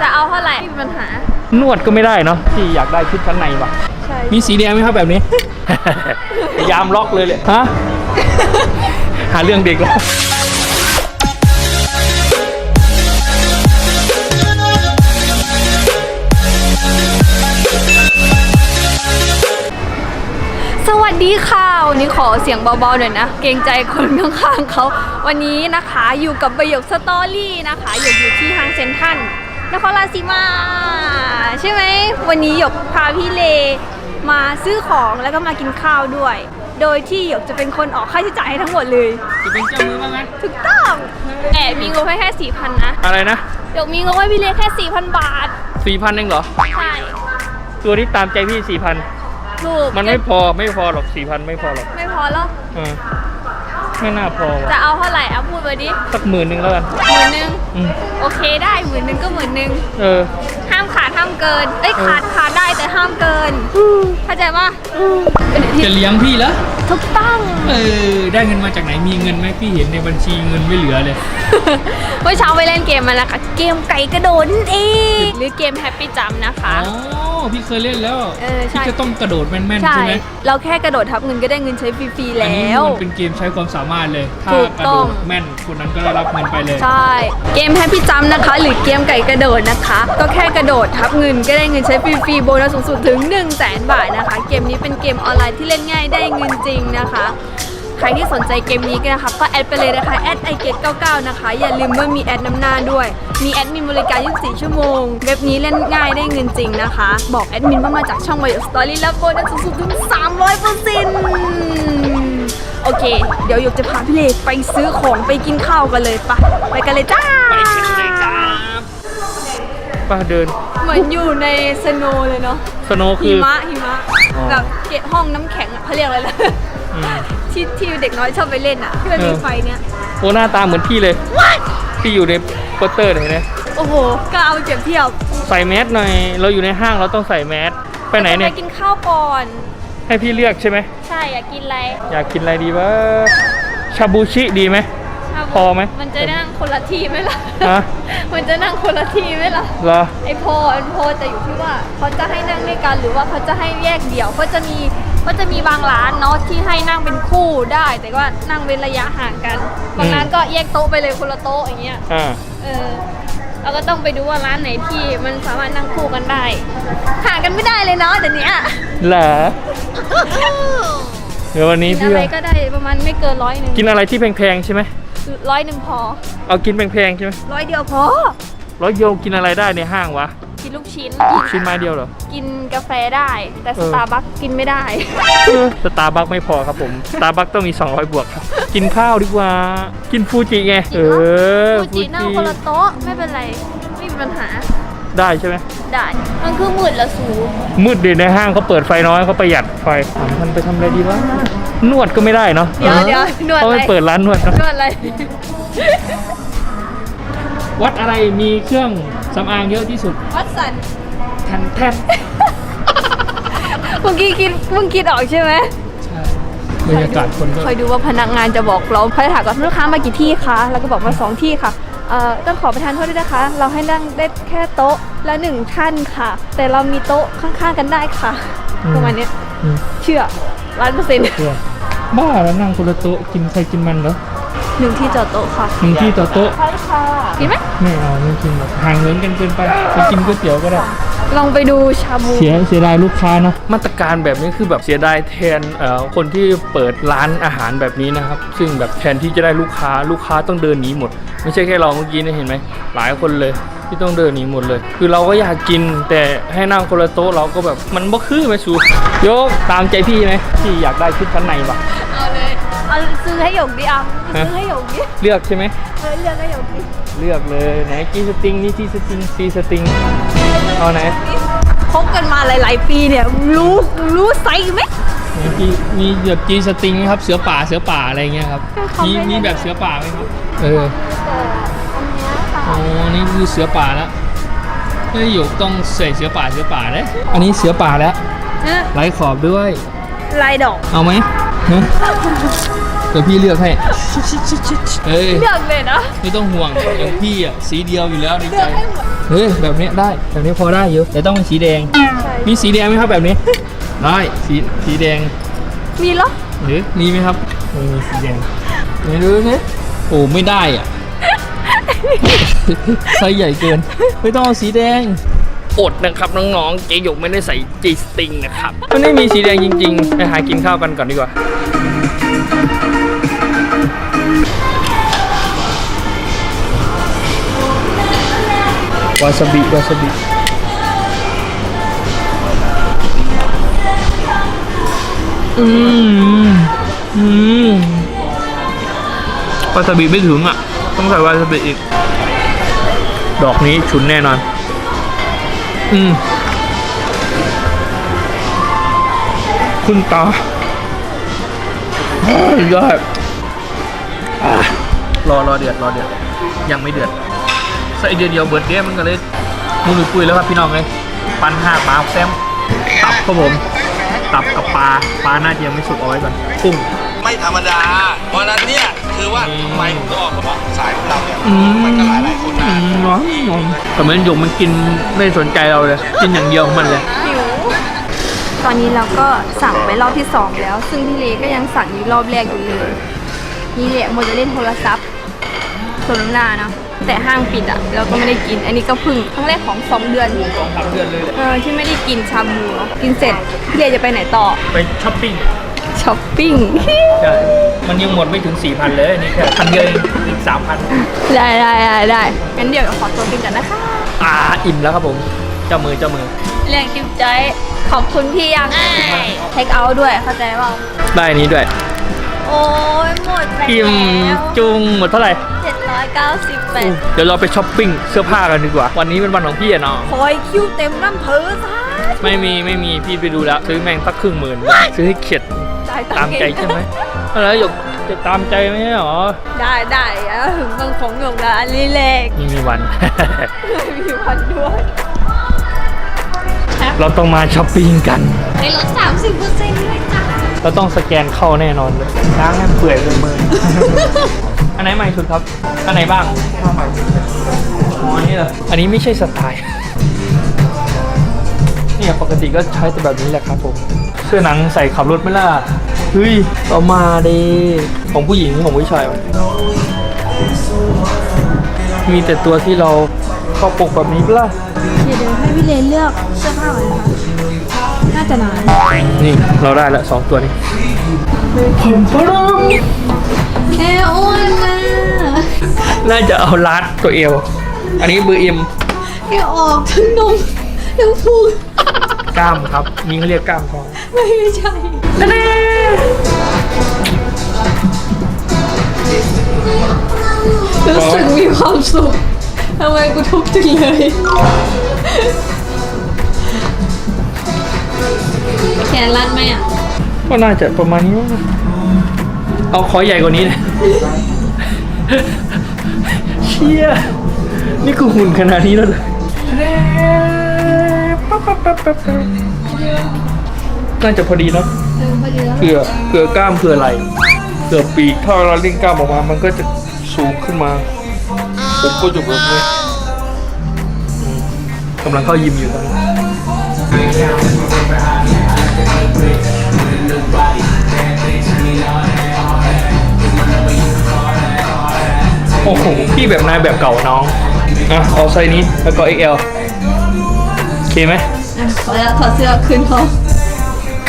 จะเอาเท่าไหร่ไม่มีปัญหา นวดก็ไม่ได้เนาะพี่อยากได้ชุดชั้นในว่ะ ใช่ มีสีแดงไหมครับแบบนี้ พยายามล็อกเลยเลยฮะ หาเรื่องเด็กแล้ว สวัสดีค่ะ วันนี้ขอเสียงเบาๆหน่อยนะ เกรงใจคนข้างๆเขา วันนี้นะคะอยู่กับประโยคสตอรี่นะคะหยกอยู่ที่ห้างเซ็นทรัล นครราชสีมา ใช่ไหม วันนี้หยกพาพี่เลมาซื้อของแล้วก็มากินข้าวด้วย โดยที่หยกจะเป็นคนออกค่าใช้จ่ายให้ทั้งหมดเลย จะเป็นเจ้ามือบ้างงั้นถูกต้องแอบมีงบให้แค่สี่พันนะอะไรนะหยกมีงบให้พี่เลแค่สี่พันบาท สี่พันเองเหรอ ใช่ตัวที่ตามใจพี่สี่พัน ถูกมันไม่พอไม่พอหรอกสี่พันไม่พอหรอกไม่พอแล้ว เออ ไม่น่าพอจะว่ะเอาเท่าไหร่เอาพูดมาดิสักหมื่นหนึ่งแล้วกันหมื่นหนึ่งอืมโอเคได้หมื่นหนึ่งก็หมื่นหนึ่งเออ ห้ามขาดห้ามเกินเอ้ยเออขาดขาดได้แต่ห้ามเกินเข้าใจปะจะเลี้ยงพี่แล้วถูกต้องเออ ได้เงินมาจากไหนมีเงินไหมพี่เห็นในบัญชีเงินไม่เหลือเลยเมื่อเช้าไปเล่นเกมมาแล้วค่ะเกมไก่กระโดดนั่นเองหรือเกมแฮปปี้จัมนะคะอ๋อ พี่เคยเล่นแล้วเออใช่พี่จะต้องกระโดดแม่นๆใช่ใช่ไหมเราแค่กระโดดทับเงินก็ได้เงินใช้ฟรีๆอันแล้นี้ว มันเป็นเกมใช้ความสามารถเลย ถ้าถูกกระต้โดอง ดแม่นคนนั้นก็ได้รับเงินไปเลย ใช่ เกมแฮปปี้จัมนะคะ หรือเกมไก่กระโดดนะคะ ก็แค่กระโดดทับเงินก็ได้เงินใช้ฟรีๆโบนัสสูงสุดถึง 1 0 0 0 0แบาทนะคะ เกมนี้เป็นเกมออนไลน์ที่เล่นง่ายได้เงินจริงนะคะ ใครที่สนใจเกมนี้ก็นะคะก็แอดไปเลยนะคะแอดไอเกต99นะคะ อย่าลืมว่ามีแอดน้ำหน้าด้วย มีแอดมินบริการ 24 ชั่วโมง เว็บนี้เล่นง่ายได้เงินจริงนะคะ บอกแอดมินว่ามาจากช่องวายสตอรี่แล้วโบนัสสูงสุดถึง 300%โอเค เดี๋ยวหยกจะพาพี่เลไปซื้อของไปกินข้าวกันเลยปะไปกันเลยจ้าไปกันเลยครับป้าเดิน เหมือนอยู่ในสโนว์เลยเนาะสโนว์คืหิอมะหิมะอ๋อแบบเกะห้องน้ำแข็งอะเขาเรียกอะไรล่ะอืม ที่ที่เด็กน้อยชอบไปเล่นอะที่มันมีเออไฟเนี้ยโอ้หน้าตาเหมือนพี่เลย พี่อยู่ในโปสเตอร์เลยนะโอ้โหก็เอาไปเปรียบเทียบใส่แมสหน่อย เราอยู่ในห้างเราต้องใส่แมสไปไหนเนี่ยไปกินข้าวก่อน ให้พี่เลือกใช่ไหมใช่อยากกินอะไรอยากกินอะไรดีวะชาบูชิดีไหมพอไหมมันจะนั่งคนละที่ไหมล่ะฮะมันจะนั่งคนละที่ไหมล่ะเหรอไอโพลไอโพลจะอยู่ที่ว่าเขาจะให้นั่งด้วยกันหรือว่าเขาจะให้แยกเดี่ยวเขาจะมี เขาจะมีบางร้านเนาะที่ให้นั่งเป็นคู่ได้ แต่ว่านั่งเว้นระยะห่างกัน บางร้านก็แยกโต๊ะไปเลยคนละโต๊ะอย่างเงี้ย อ่า เออเราก็ต้องไปดูว่าร้านไหนที่มันสามารถนั่งคู่กันได้ ห่างกันไม่ได้เลยเนาะเดี๋ยวนี้เหรอเดี๋ยววันนี้กินพี่อะไรก็ได้ประมาณไม่เกินร้อยหนึ่งกินอะไรที่แพงๆใช่ไหมร้อยหนึ่งพอ เอากินแพงๆใช่ไหมร้อยเดียวพอ ร้อยเดียวกินอะไรได้ในห้างวะ กินลูกชิ้น ชิ้นไม้เดียวเหรอกินกาแฟได้ แต่เอสอตาร์บัคกินไม่ได้ สตาร์บัคไม่พอครับผมสตาร์บัคต้องมี 200 บวกครับ กินข้าวดีกว่า กินฟูจิไง เออฟูจินั่งคนละโต๊ะไม่เป็นไรไม่มีปัญหา ได้ใช่ไหมได้มันคือหมื่นละสูมืดเด่นในห้างเขาเปิดไฟน้อยเขาประหยัดไฟถามมันไปทำอะไรดีวะนวดก็ไม่ได้เนาะเดี๋ยวเดี๋ยวนวดเขาอะไรไม่เปิดร้านนวดเนอะนวดอะไร วัดอะไรมีเครื่องสำอางเยอะที่สุดวัดสันแทนแทนเมื่อกี้คิดเพิ่งคิดออกใช่ไหมใช่บรรยากาศคนก็คอยดูว่าพนักงานจะบอกเราเขาจะถามก่อนลูกค้ามากี่ที่คะแล้วก็บอกมาสองที่ค่ะเอ่อต้องขอประทานโทษด้วยนะคะ เราให้นั่งได้แค่โต๊ะละหนึ่งท่านค่ะ แต่เรามีโต๊ะข้างๆกันได้ค่ะประมาณเนี้ยอืมเชื่อร้อยเปอร์เซ็นต์เชื่อบ้าแล้วนั่งคนละโต๊ะกินใครกินมันเหรอ หนึ่งที่จอดโต๊ะค่ะหนึ่งที่ต่อโต๊ะใช่ค่ะกินไหมไม่เอาไม่กินหรอกห่างเหินกันเกินไปไปกินก๋วยเตี๋ยวก็ได้ ลองไปดูชาบูเสียเสียดายลูกค้าเนาะมาตรการแบบนี้คือแบบเสียดายแทนเอ่อคนที่เปิดร้านอาหารแบบนี้นะครับ ซึ่งแบบแทนที่จะได้ลูกค้าลูกค้าต้องเดินหนีหมด ไม่ใช่แค่เราเมื่อกี้นะเห็นไหมหลายคนเลยที่ต้องเดินหนีหมดเลย คือเราก็อยากกินแต่ให้นั่งคนละโต๊ะเราก็แบบมันบ่คือไหมสูโยกตามใจพี่ไหมพี่อยากได้ชุดชั้นในปะ เอาเลยเอาซื้อให้หยกดิเอาซื้อให้หยกดิเลือกใช่ไหมเออเลือกให้หยกดิเลือกเลยไหนกีสติงนี่ที่สติงซีสติงเอาไหนคบกันมาหลาย ๆ ปีเนี่ยรู้รู้ไซส์ไหมมีมีแบบจีสติงไหมครับเสือป่าเสือป่าอะไรเงี้ยครับเขามีไม่มีเล่นแบบเสือป่าไหมครับเออแต่อันเนี้ยค่ะอ๋อนี่คือเสือป่าแล้วเฮ้ยหยกต้องใส่เสือป่าเสือป่าเลยอันนี้เสือป่าแล้วเออไร้ขอบด้วยลายดอก เอาไหม ฮะเดี๋ยวพี่เลือกให้เอ้ยเลือกเลยนะไม่ต้องห่วงอย่างพี่อะสีเดียวอยู่แล้วในใจเฮ้ยแบบเนี้ยได้แบบนี้พอได้อยู่แต่ต้องเป็นสีแดง มีสีแดงไหมครับแบบนี้ ได้สีสีแดง มีเหรอหรือมีไหมครับมีสีแดงไม่รู้นะโอ้ไม่ได้อะไซส์ใหญ่เกินไม่ต้องเอาสีแดง อดนะครับน้องๆ เจหยกไม่ได้ใส่จีสติงนะครับมันไม่มีสีแดงจริงๆ ไปหากินข้าวกันก่อนดีกว่า วาซาบิ วาซาบิ อืม อืม วาซาบิไม่ถึงอะ ต้องใส่วาซาบิอีก ดอกนี้ฉุนแน่นอน อืม คุณตาอ้าวยอดอะรอรอเดือดรอเดือด ยังไม่เดือดใส่เดียวเดียวเบิร์ดเดียมันก็เลยมูนุยปุยแล้วครับพี่น้องเลยปันห้าปลาแซมตับครับผม ตับกับปลา ปลาน่าจะยังไม่สุกเอาไว้ก่อนกุ้งไม่ธรรมดา เพราะฉะนั้นเนี่ย คือว่าอืมทำไมผมต้องออกกระบอกสายของเราเนี่ยอืม มันก็หลายหลายๆคนนะอืมน้องน้องแต่มันหยกมันกินไม่สนใจเราเลย กินอย่างเดียวของมันเลย หิว ตอนนี้เราก็สั่งไปรอบที่สองแล้ว ซึ่งพี่เลก็ยังสั่งอยู่รอบแรกอยู่เลย นี่แหละโมจะเล่นโทรศัพท์สมน้ำหน้าเนาะแต่ห้างปิดอะ่ะเราก็ไม่ได้กิน อันนี้ก็เพึ่งครั้งแรกของสองเดือนสองสามเดือนเลยเออที่ไม่ได้กินชาบูเนาะกินเสร็จพี่เลจะไปไหนต่อ ไปช้อปปิ้ง ช้อปปิ้ง ใช่มันยังหมดไม่ถึง 4,000 เลยอันนี่แค่พันเดียวเองอีก 3,000 ได้ได้ได้ได้งั้นเดี๋ยวเราขอตัวกินกันนะคะ อ่า อิ่มแล้วครับผม เจ้ามือเจ้ามือ เรียกจิ้มใจอยขอบคุณพี่ยังเทคเอาด้วยเข้าใจเปล่าได้อันนี้ด้วย โอ้ยหมดไปอิ่มแล้วจุงหมดเท่าไหร่เจ็ดร้อยเก้าสิบแปดเดี๋ยวเราไปช้อปปิ้งเสื้อผ้ากันดีกว่า วันนี้เป็นวันของพี่อะเนาะคอยคิวเต็มน้ำเพอซะไม่มีไม่มีพี่ไปดูแล้ว ซื้อแม่งสักครึ่งหมื่นซื้อให้เข็ดจ่ายตัตางมค์ใจเองใช่ไหมแล้วหยกจะตามใจไหมใช่หรอ ได้ได้แล้วถึงบางของหยกละอันนี้เล็กมีมีวัน มีพันด้วยเราต้องมาช้อปปิ้งกันในลดสามสิบเปอร์เซ็นต์ด้วยจ้ะเราต้องสแกนเข้าแน่นอนเลยล้างให้เปื่อยเลยมืออันไหนใหม่สุดครับ อันไหนบ้างอ๋ออันนี้เหรอ อันนี้ไม่ใช่สไตล์ เนี่ยปกติก็ใช้แต่แบบนี้แหละครับผมเสื้อหนังใส่ขับรถไหม่ล่ะเฮ้ยเอามาดิของผู้หญิงของผู้ชายวะมีแต่ตัวที่เราเข้าปกแบบนี้ปะล่ะเดี๋ยวเดี๋ยวให้พี่เลนเลือกเสื้อผ้าก่อนนะคะน่าจะนานนี่เราได้แล้วสองตัวนี้แค่อ้วนนะน่าจะเอาลัดตัวเอว อันนี้เบอร์เอ็มแค่ออกทั้งนมทั้งพุงกล้ามครับนี่เขาเรียกกล้ามท้อง ไม่ใช่รู้สึกมีความสุขทำไมกูทุกข์จังเลยแขนรัดไหมอะ ก็น่าจะประมาณนี้มั้งเอาขอใหญ่กว่านี้เลยเชี่ยนี่คือหุ่นขนาดนี้แล้วเลย น่าจะพอดีเนอะเออพอดีแล้วเผื่อเผื่อกล้ามเผื่อไหล่เผื่อปีกถ้าเราเล่นกล้ามออกมา มันก็จะสูงขึ้นมาผมก็จุกแบบนี้อืมกำลังเข้ายิมอยู่ตอนนี้ โอ้โหพี่แบบนายแบบเก่าน้อง อะเอาไซส์นี้แล้วก็ XL โอเคไหม อะขอแล้วถอดเสื้อคืนเขา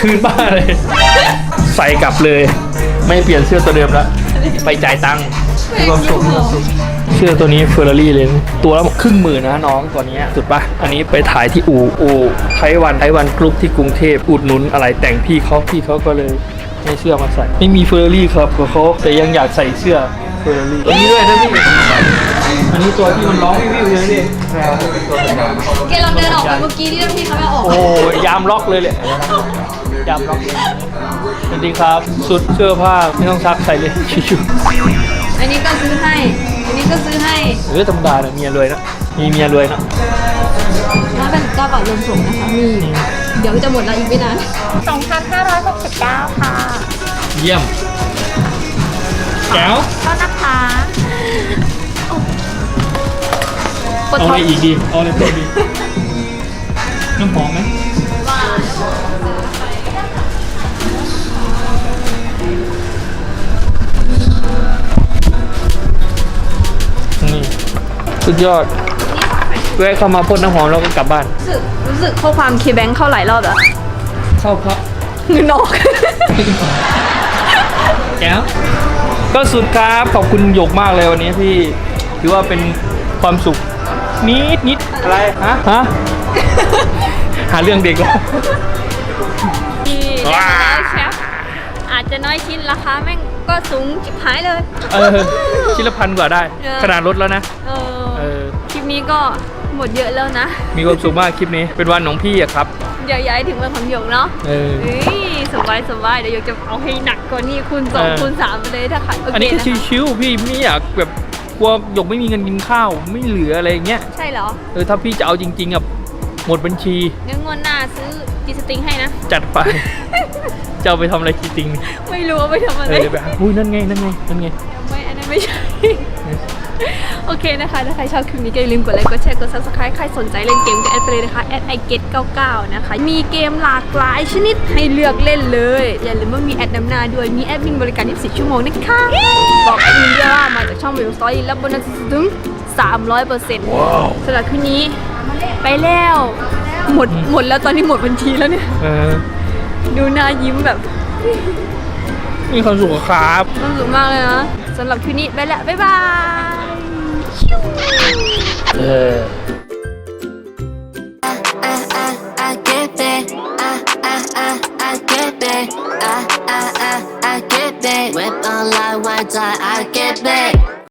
คืนบ้าเลย ใส่กลับเลย ไม่เปลี่ยนเสื้อตัวเดิมแล้วไปจ่ายตังค์มีความสุขมีความสุขเสื้อตัวนี้เฟอร์รารี่เลยนะตัวละครึ่งหมื่นนะน้องตัวเนี้ยสุดปะอันนี้ไปถ่ายที่อู่อู่ไทวันไทวันกรุ๊ปที่กรุงเทพอุดหนุนอะไรแต่งพี่เขาพี่เขาก็เลยให้เสื้อมาใส่ไม่มีเฟอร์รารี่ครับกับเขาแต่ยังอยากใส่เสื้อเฟอร์รารี่อันนี้ด้วยนะพี่อันนี้ตัวที่มันร้องวิววิวเลยดิแกลองเดินออกไปเมื่อกี้ที่พี่เขาไม่ออกโอ้ยามล็อกเลยแหละ ยามล็อกเลยสวัสดีครับสุดเสื้อผ้าไม่ต้องซักใส่เลยชิวอันนี้ก็ซื้อให้ อันนี้ก็ซื้อให้ๆเออธรรมดาเนี่ยเมียรวยนะมีเมียรวยนะถ้าเป็นกระเป๋ารวมส่งนะคะมีเดี๋ยวจะหมดแล้วอีกไม่นาน 2,569 ค่ะเยี่ยมแก้วก็นะคะคนเอาท็ออะไรปอีกดีเอาอะไรเพิ่มดีน้ำหอมไหม สุดยอด แวะเข้ามาพ่นน้ำหอมแล้วก็กลับบ้าน รู้สึกรู้สึกข้อความเคแบงเข้าหลายรอบแล้วเข้าเพราะเงินออก แก้วก็สุดครับขอบคุณหยกมากเลยวันนี้พี่ถือว่าเป็นความสุข นิดนิดอะไรฮะฮะหาเรื่องเด็กแล้วนี่เรียบร้อยแชฟอาจจะน้อยชิ้นราคาแม่งก็สูงชิบหายเลย เออชิ้นละพันกว่าได้เออขนาดลดแล้วนะ เออเออคลิป นี้ก็หมดเยอะแล้วนะ มีความสุขมากคลิปนี้ เป็นวันของพี่อะครับ อย่าย้ายถึงวันของหยกเนาะเออ เฮ้ยสบายสบายเดี๋ยวหยกจะเอาให้หนักกว่านี้คูณสองเออ คูณสามไปเลยถ้าขายโออันเคนี้แค่นะคะชิวๆพี่ไม่อยากแบบกลัวหยกไม่มีเงินกินข้าว ไม่เหลืออะไรอย่างเงี้ย ใช่เหรอเออถ้าพี่จะเอาจริงๆอะหมดบัญชี งั้นงวดหน้าซื้อจีสติงให้นะ จัดไป จะเอาไปทำอะไรคิดจริงไม่รู้ว่าไปทำอะเอไรอเดี๋ยวไปหาอุ้ยนั่นไงนั่นไงนั่นไง ไม่อันนั้นไม่ใช่ โอเคนะคะ ถ้าใครชอบคลิปนี้ก็อย่าลืมกดไลค์ กดแชร์ กด subscribe ใครสนใจเล่นเกมก็แอดไปเลยนะคะแอดไอเกต99 นะคะ มีเกมหลากหลายชนิดให้เลือกเล่นเลย อย่าลืมว่ามีแอดนำหน้าด้วย มีแอดมินบริการ 24 ชั่วโมงนะคะ บอกแอดมินด้วยว่ามาจากช่องวิวสตอรี่และโบนัสถึง 300%สำหรับคลิปนี้ไปแล้ว หมดหมดแล้วตอนนี้หมดบัญชีแล้วเนี่ย เออดูหน้ายิ้มแบบ มีความสุขครับ ความสุขมากเลยนะ สำหรับคลิปนี้ไปแล้วบ๊ายบายเออ I, I, I get back. I, I, I, I get back. I, I, I, I get back. Whip on like white tie, I get back.